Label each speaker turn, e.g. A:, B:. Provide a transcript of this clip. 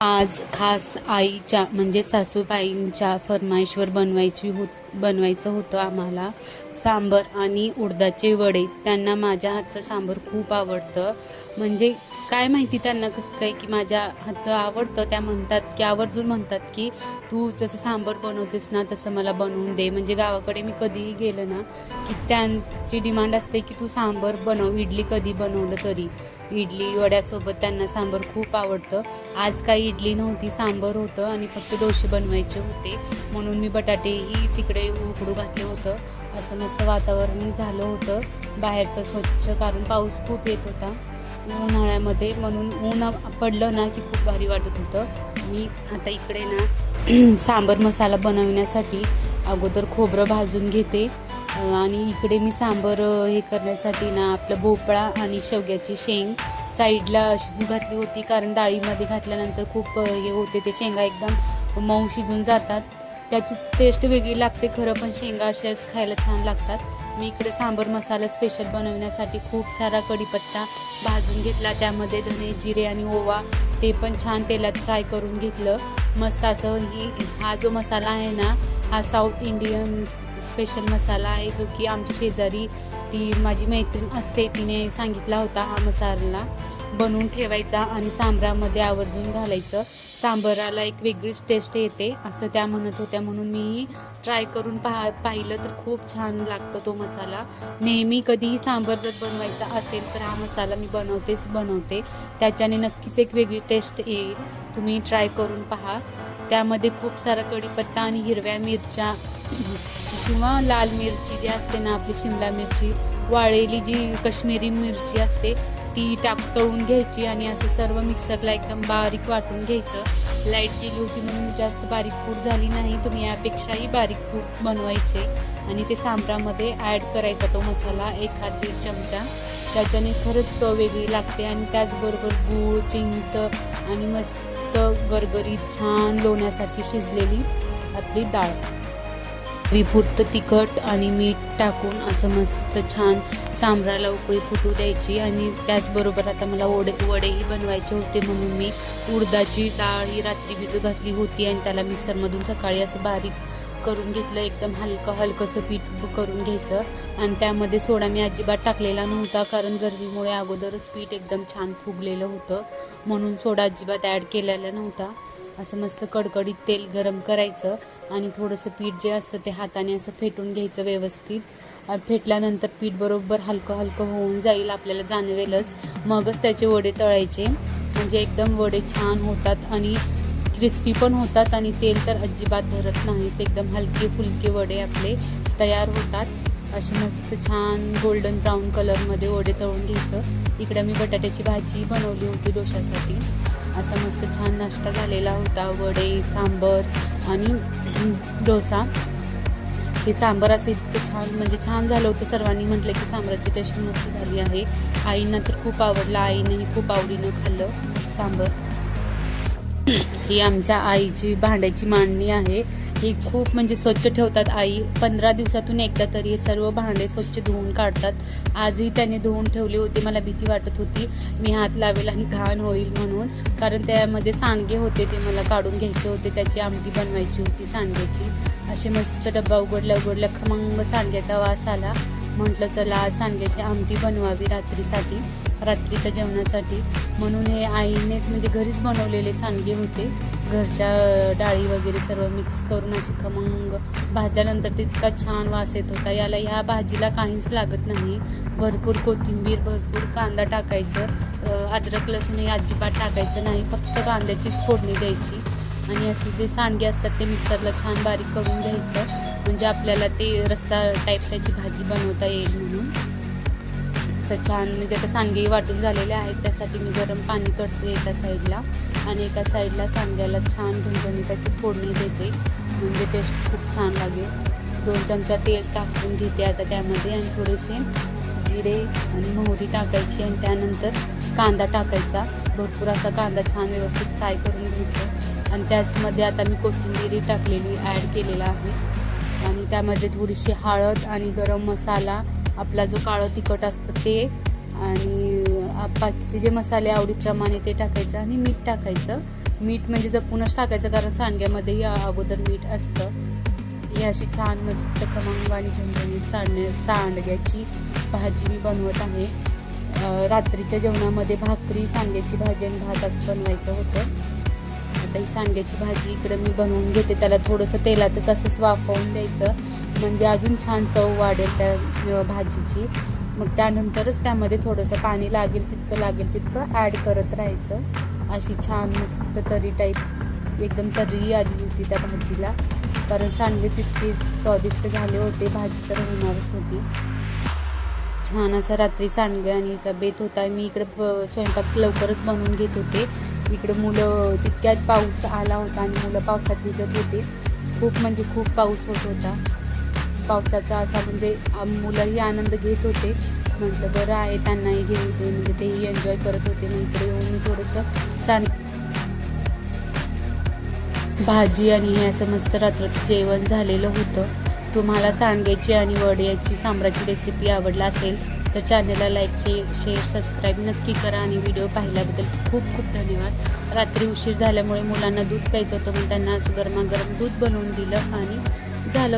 A: आज खास आईच्या म्हणजे सासूबाईंच्या फरमाईशवर बनवायची हो बनवायचं होतं आम्हाला. सांबर आणि उडदाचे वडे. त्यांना माझ्या हातचं सांबर खूप आवडतं. म्हणजे काय माहिती त्यांना कसं काय की माझ्या हातचं आवडतं. त्या म्हणतात की आवर्जून म्हणतात की तू जसं सांबर बनवतेस ना तसं मला बनवून दे. म्हणजे गावाकडे मी कधीही गेलं ना की त्यांची डिमांड असते की तू सांबर बनव. इडली कधी बनवलं तरी. इडली वड्यासोबत त्यांना सांबर खूप आवडतं. आज काही इडली नव्हती सांबर होतं आणि फक्त डोसे बनवायचे होते. म्हणून मी बटाटेही तिकडे उकडू घातले होतं. असं मस्त वातावरण झालं होतं. बाहेरचं स्वच्छ कारण पाऊस खूप येत होता. उन्हाळ्यामध्ये म्हणून ऊन पडलं ना की खूप भारी वाटत होतं. मी आता इकडे ना सांबर मसाला बनवण्यासाठी अगोदर खोबरं भाजून घेते. आणि इकडे मी सांबर हे करण्यासाठी ना आपलं भोपळा आणि शेवग्याची शेंग साईडला शिजू घातली होती. कारण डाळीमध्ये घातल्यानंतर खूप हे होते ते शेंगा एकदम मऊ शिजून जातात. त्याची टेस्ट वेगळी लागते खरं पण शेंगा अशाच खायला छान लागतात. मी इकडे सांबर मसाला स्पेशल बनवण्यासाठी खूप सारा कढीपत्ता भाजून घेतला. त्यामध्ये धने जिरे आणि ओवा ते पण छान तेलात फ्राय करून घेतलं. मस्त असं ही हा जो मसाला आहे ना हा साऊथ इंडियन स्पेशल मसाला आहे जो की आमच्या शेजारी ती माझी मैत्रीण असते तिने सांगितला होता हा मसाला बनवून ठेवायचा आणि सांबरामध्ये आवर्जून घालायचं. सांबराला एक वेगळीच टेस्ट येते असं त्या म्हणत होत्या. म्हणून मी ट्राय करून पहा पाहिलं तर खूप छान लागतं तो मसाला. नेहमी कधीही सांबर जर बनवायचा असेल तर हा मसाला मी बनवतेच बनवते. त्याच्याने नक्कीच एक वेगळी टेस्ट येईल. तुम्ही ट्राय करून पहा. त्यामध्ये खूप सारा कढीपत्ता आणि हिरव्या मिरच्या किंवा लाल मिरची जी असते ना आपली शिमला मिरची वाळलेली जी कश्मीरी मिरची असते ती टाक तळून घ्यायची आणि असं सर्व मिक्सरला एकदम बारीक वाटून घ्यायचं. लाइट गेली होती म्हणून जास्त बारीक पूड झाली नाही. तुम्ही यापेक्षाही बारीक पूड बनवायचे आणि ते सांबरामध्ये ॲड करायचा तो मसाला एखाद दीड चमचा. त्याच्याने खरंच चव वेगळी लागते आणि त्याचबरोबर गूळ चिंच आणि मस्त गरगरीत छान लोण्यासारखी शिजलेली आपली डाळ. विपुर्त तिखट आणि मीठ टाकून असं मस्त छान सांबराला उकळी फुटू द्यायची. आणि त्याचबरोबर आता मला वडे वडेही बनवायचे होते. म्हणून मी उडदाची डाळ ही रात्री भिजू घातली होती आणि त्याला मिक्सरमधून सकाळी असं बारीक करून घेतलं. एकदम हलकं हलकंसं पीठ करून घ्यायचं. आणि त्यामध्ये सोडा मी अजिबात टाकलेला नव्हता कारण गर्मीमुळे अगोदरच पीठ एकदम छान फुगलेलं होतं. म्हणून सोडा अजिबात ॲड केलेला नव्हता. असं मस्त कडकडीत तेल गरम करायचं आणि थोडंसं पीठ जे असतं ते हाताने असं फेटून घ्यायचं व्यवस्थित. फेटल्यानंतर पीठ बरोबर हलकं हलकं होऊन जाईल आपल्याला जाणवेलच. मगच त्याचे वडे तळायचे. म्हणजे एकदम वडे छान होतात आणि क्रिस्पी पण होतात आणि तेल तर अजिबात धरत नाहीत. एकदम हलके फुलके वडे आपले तयार होतात. असे मस्त छान गोल्डन ब्राऊन कलरमध्ये वडे तळून घ्यायचं. इकडे मी बटाट्याची भाजी बनवली होती डोशासाठी असा मस्त छान नाश्ता झालेला होता वडे सांबर आणि डोसा. हे सांबर असं इतकं छान म्हणजे छान झालं होतं सर्वांनी म्हटलं की सांबराची टेस्ट मस्त झाली आहे. आईंना तर खूप आवडलं आईनेही खूप आवडीनं खाल्लं सांबर. ही आमच्या आईची भांड्याची मांडणी आहे. ही खूप म्हणजे स्वच्छ ठेवतात आई. पंधरा दिवसातून एकदा तरी हे सर्व भांडे स्वच्छ धुवून काढतात. आजही त्याने धुवून ठेवले होते. मला भीती वाटत होती. मी हात लावेल आणि घाण होईल म्हणून. कारण त्यामध्ये सांडगे होते ते मला काढून घ्यायचे होते. त्याची आमटी बनवायची होती सांडग्याची. असे मस्त डब्बा उघडल्या उघडल्या खमंग सांडग्याचा वास आला. म्हटलं चला आज सांडग्याची आमटी बनवावी रात्रीसाठी रात्रीच्या जेवणासाठी. म्हणून हे आईनेच म्हणजे घरीच बनवलेले सांडगे होते. घरच्या डाळी वगैरे सर्व मिक्स करून अशी खमंग भाजल्यानंतर तितका छान वास येत होता. याला ह्या भाजीला काहीच लागत नाही. भरपूर कोथिंबीर भरपूर कांदा टाकायचं. अद्रक लसूण हे अजिबात टाकायचं नाही. फक्त कांद्याचीच फोडणी द्यायची. आणि असे जे सांडगे असतात ते मिक्सरला छान बारीक करून घ्यायचं. म्हणजे आपल्याला ते रस्सा टाईप त्याची भाजी बनवता येईल म्हणून. असं छान म्हणजे आता सांडगेही वाटून झालेले आहेत त्यासाठी मी गरम पाणी करते एका साईडला आणि एका साईडला सांग्याला छान झणझणीत अशी फोडणी देते. म्हणजे टेस्ट खूप छान लागेल. दोन चमचा तेल टाकून घेते आता त्यामध्ये आणि थोडेसे जिरे आणि मोहरी टाकायची आणि त्यानंतर कांदा टाकायचा. भरपूर असा कांदा छान व्यवस्थित फ्राय करून घ्यायचा. आणि त्याचमध्ये आता मी कोथिंबीरी टाकलेली ॲड केलेला आहे. आणि त्यामध्ये थोडीशी हळद आणि गरम मसाला आपला जो काळं तिखट असतं ते आणि बाकीचे जे मसाले आवडीप्रमाणे ते टाकायचं आणि मीठ टाकायचं. मीठ म्हणजे जपूनच टाकायचं कारण सांडग्यामध्ये अगोदर मीठ असतं. ही अशी छान मस्त खमंग आणि झणझणीत सांडण्या सांडग्याची भाजी मी बनवत आहे. रात्रीच्या जेवणामध्ये भाकरी सांडग्याची भाजी आणि भात असं बनवायचं होतं. वाटेल ही भाजी इकडे मी बनवून घेते. त्याला थोडंसं तेलातच असंच वाफवून द्यायचं. म्हणजे अजून छान चव वाढेल त्या भाजीची. मग त्यानंतरच त्यामध्ये थोडंसं पाणी लागेल तितकं लागेल तितकं ॲड करत राहायचं. अशी छान मस्त तरी टाईप एकदम तर्री आली होती त्या भाजीला. कारण सांडगेच इतके स्वादिष्ट झाले होते भाजी तर होणारच होती. छान असा रात्री सांडगे आणि याचा बेत होता. मी इकडे प- स्वयंपाक लवकरच बनवून घेत होते. इकडे मुलं तितक्यात पाऊस आला होता आणि मुलं पावसात भिजत होते. खूप म्हणजे खूप पाऊस होत होता. पावसाचा असा म्हणजे मुलंही आनंद घेत होते. म्हटलं बरं आहे त्यांनाही घेऊ दे म्हणजे तेही एन्जॉय करत होते. मग इकडे येऊन मी थोडंसं सांग भाजी आणि हे असं मस्त रात्रीचं जेवण झालेलं होतं. तुम्हाला सांडग्याची आणि वड्याची सांबराची रेसिपी आवडला असेल तर चॅनलला लाईक शे शेअर सबस्क्राईब नक्की करा आणि व्हिडिओ पाहिल्याबद्दल खूप खूप धन्यवाद. रात्री उशीर झाल्यामुळे मुलांना दूध प्यायचं होतं मग त्यांना असं गरमागरम दूध बनवून दिलं आणि झालं